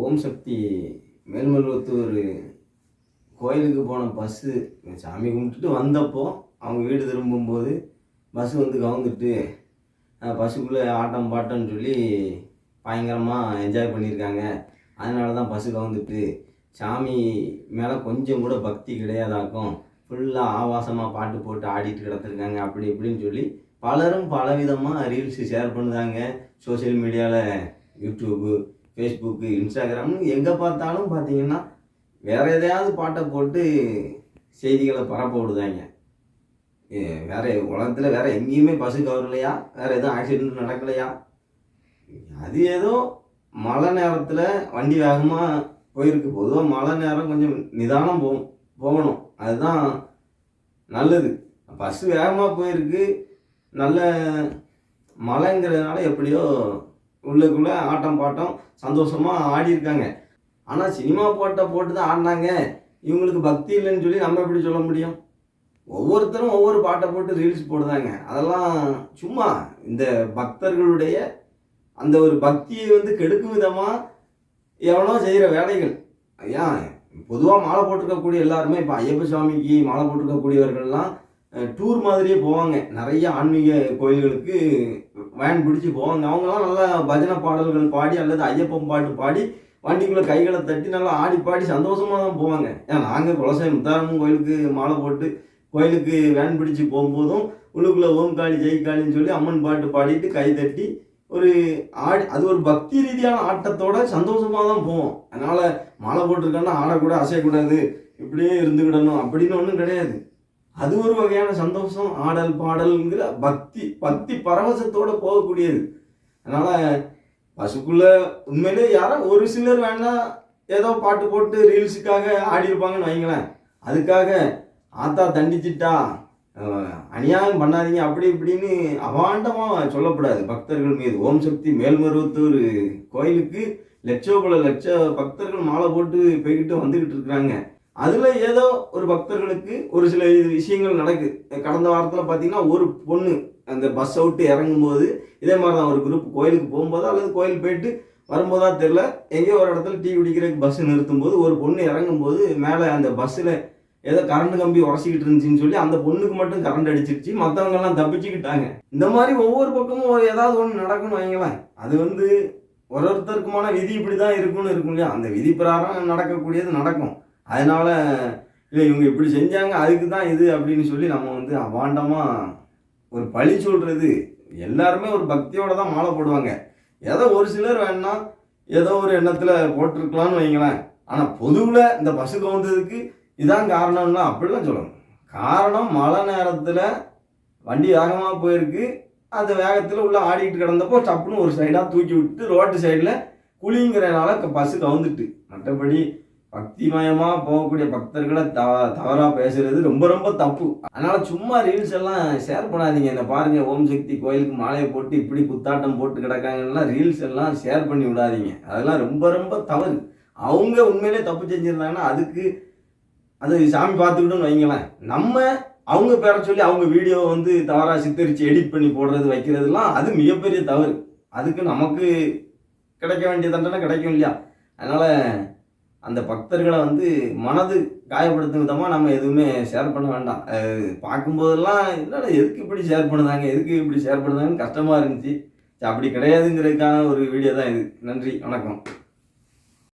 ஓம் சக்தி. மேல்மருவத்தூர் கோயிலுக்கு போன பஸ்ஸு சாமி கும்பிட்டுட்டு வந்தப்போ அவங்க வீடு திரும்பும்போது பஸ்ஸு வந்து கவுந்துட்டு பஸ்ஸுக்குள்ளே ஆட்டம் பாட்டம்னு சொல்லி பயங்கரமாக என்ஜாய் பண்ணியிருக்காங்க. அதனால தான் பஸ்ஸு கவுந்துட்டு சாமி மேலே கொஞ்சம் கூட பக்தி கிடையாதாக்கும். ஃபுல்லாக ஆபாசமாக பாட்டு போட்டு ஆடிட்டு கிடந்திருக்காங்க அப்படி இப்படின்னு சொல்லி பலரும் பலவிதமாக ரீல்ஸு ஷேர் பண்ணுதாங்க. சோஷியல் மீடியாவில் யூடியூப்பு ஃபேஸ்புக்கு இன்ஸ்டாகிராம்னு எங்கே பார்த்தாலும் பார்த்தீங்கன்னா வேற எதையாவது பாட்டை போட்டு செய்திகளை பரப்ப விடுதாங்க ஏ, வேற உலகத்தில் வேற எங்கேயுமே பஸ்ஸு கவரலையா? வேற எதுவும் ஆக்சிடென்ட் நடக்கலையா? அது ஏதோ மழை நேரத்தில் வண்டி வேகமாக போயிருக்கு. பொதுவாக மழை நேரம் கொஞ்சம் நிதானம் போ போகணும். அதுதான் நல்லது. பஸ்ஸு வேகமாக போயிருக்கு. நல்ல மழைங்கிறதுனால எப்படியோ உள்ளுக்குள்ளே ஆட்டம் பாட்டம் சந்தோஷமாக ஆடியிருக்காங்க. ஆனால் சினிமா பாட்டை போட்டு தான் ஆடினாங்க. இவங்களுக்கு பக்தி இல்லைன்னு சொல்லி நம்ம எப்படி சொல்ல முடியும்? ஒவ்வொருத்தரும் ஒவ்வொரு பாட்டை போட்டு ரீல்ஸ் போடுதாங்க அதெல்லாம் சும்மா இந்த பக்தர்களுடைய அந்த ஒரு பக்தியை வந்து கெடுக்கும் விதமாக எவனோ செய்கிற வேலைகள். ஏன் பொதுவாக மாலை போட்டிருக்கக்கூடிய எல்லாருமே இப்போ ஐயப்ப சுவாமிக்கு மாலை போட்டிருக்கக்கூடியவர்கள்லாம் டூர் மாதிரியே போவாங்க. நிறைய ஆன்மீக கோயில்களுக்கு வேன் பிடிச்சி போவாங்க. அவங்கெல்லாம் நல்லா பஜனை பாடல்கள் பாடி அல்லது ஐயப்பன் பாட்டு பாடி வண்டிக்குள்ளே கைகளை தட்டி நல்லா ஆடி பாடி சந்தோஷமாக தான் போவாங்க. ஏன் நாங்கள் குலசை முத்தாரம்மன் கோயிலுக்கு மாலை போட்டு கோயிலுக்கு வேன் பிடிச்சி போகும்போதும் உள்ளுக்குள்ளே ஓம்காளி ஜெயிக்காளின்னு சொல்லி அம்மன் பாட்டு பாடிட்டு கை தட்டி ஒரு ஆடி அது ஒரு பக்தி ரீதியான ஆட்டத்தோட சந்தோஷமாக தான் போவோம். அதனால் மாலை போட்டிருக்கோன்னா ஆடக்கூட அசையக்கூடாது இப்படியே இருந்துக்கிடணும் அப்படின்னு ஒன்றும் கிடையாது. அது ஒரு வகையான சந்தோஷம் ஆடல் பாடல்ங்கிற பக்தி பக்தி பரவசத்தோடு போகக்கூடியது. அதனால் பசுக்குள்ள உண்மையிலே யாரோ ஒரு சிலர் வேணால் ஏதோ பாட்டு போட்டு ரீல்ஸுக்காக ஆடியிருப்பாங்கன்னு வைங்களேன். அதுக்காக ஆத்தா தண்டிச்சிட்டா அநியாயம் பண்ணாதீங்க அப்படி இப்படின்னு அவாண்டமாக சொல்லக்கூடாது பக்தர்கள் மீது. ஓம் சக்தி மேல்மருவத்தூர் கோயிலுக்கு லட்சோபல லட்ச பக்தர்கள் மாலை போட்டு போய்கிட்டு வந்துக்கிட்டு இருக்கிறாங்க. அதில் ஏதோ ஒரு பக்தர்களுக்கு ஒரு சில இது விஷயங்கள் நடக்குது கடந்த வாரத்தில் பார்த்தீங்கன்னா ஒரு பொண்ணு அந்த பஸ் அவுட்டு இறங்கும்போது இதே மாதிரி தான் ஒரு குரூப் கோயிலுக்கு போகும்போது அல்லது கோயில் போயிட்டு வரும்போதா தெரில எங்கேயோ ஒரு இடத்துல டீ குடிக்கிறதுக்கு பஸ் நிறுத்தும்போது ஒரு பொண்ணு இறங்கும்போது மேலே அந்த பஸ்ஸில் ஏதோ கரண்ட் கம்பி உரசிக்கிட்டு இருந்துச்சுன்னு சொல்லி அந்த பொண்ணுக்கு மட்டும் கரண்ட் அடிச்சிருச்சு. மற்றவங்கெல்லாம் தப்பிச்சுக்கிட்டாங்க. இந்த மாதிரி ஒவ்வொரு பக்கமும் ஒரு ஏதாவது ஒன்று நடக்கும்னு வைங்களேன். அது வந்து ஒரு ஒருத்தருக்குமான விதி இப்படி தான் இருக்கும்னு இருக்கும் இல்லையா? அந்த விதி பிரகாரம் நடக்கக்கூடியது நடக்கும். அதனால் இல்லை இவங்க இப்படி செஞ்சாங்க அதுக்கு தான் இது அப்படின்னு சொல்லி நம்ம வந்து அவாண்டமாக ஒரு பழி சொல்கிறது எல்லாருமே ஒரு பக்தியோடு தான் மாலை போடுவாங்க. ஏதோ ஒரு சிலர் வேணா ஏதோ ஒரு எண்ணத்தில் போட்டிருக்கலாம்னு வைங்களேன். ஆனால் பொதுவில் இந்த பசு கவுந்ததுக்கு இதான் காரணம்னா அப்படிலாம் சொல்லணும். காரணம் மழை நேரத்தில் வண்டி வேகமாக போயிருக்கு. அந்த வேகத்தில் உள்ளே ஆடிட்டு கிடந்தப்போ சப்புன்னு ஒரு சைடாக தூக்கி விட்டு ரோட்டு சைடில் குழிங்கிறனால பஸ்ஸு கவுந்துட்டு. மற்றபடி பக்திமயமாக போகக்கூடிய பக்தர்களை த தவறாக பேசுறது ரொம்ப ரொம்ப தப்பு. அதனால் சும்மா ரீல்ஸ் எல்லாம் ஷேர் பண்ணாதீங்க. இந்த பாருங்க ஓம் சக்தி கோயிலுக்கு மாலையை போட்டு இப்படி குத்தாட்டம் போட்டு கிடக்காங்கன்னா ரீல்ஸ் எல்லாம் ஷேர் பண்ணி விடாதீங்க. அதெல்லாம் ரொம்ப ரொம்ப தவறு. அவங்க உண்மையிலே தப்பு செஞ்சுருந்தாங்கன்னா அதுக்கு அது சாமி பார்த்துக்கிட்டோன்னு வைங்களேன். நம்ம அவங்க பேரை சொல்லி அவங்க வீடியோ வந்து தவறாக சித்தரித்து எடிட் பண்ணி போடுறது வைக்கிறதுலாம் அது மிகப்பெரிய தவறு. அதுக்கு நமக்கு கிடைக்க வேண்டிய தண்டனை கிடைக்கும் இல்லையா? அதனால் அந்த பக்தர்களை வந்து மனது காயப்படுத்தும் விதமாக நம்ம எதுவுமே ஷேர் பண்ண வேண்டாம். பார்க்கும்போதெல்லாம் என்னடா எதுக்கு இப்படி ஷேர் பண்ணுதாங்க? எதுக்கு இப்படி ஷேர் பண்ணுதாங்கன்னு கஷ்டமாக இருந்துச்சு. அப்படி கிடையாதுங்கிறதுக்கான ஒரு வீடியோ தான் இது. நன்றி வணக்கம்.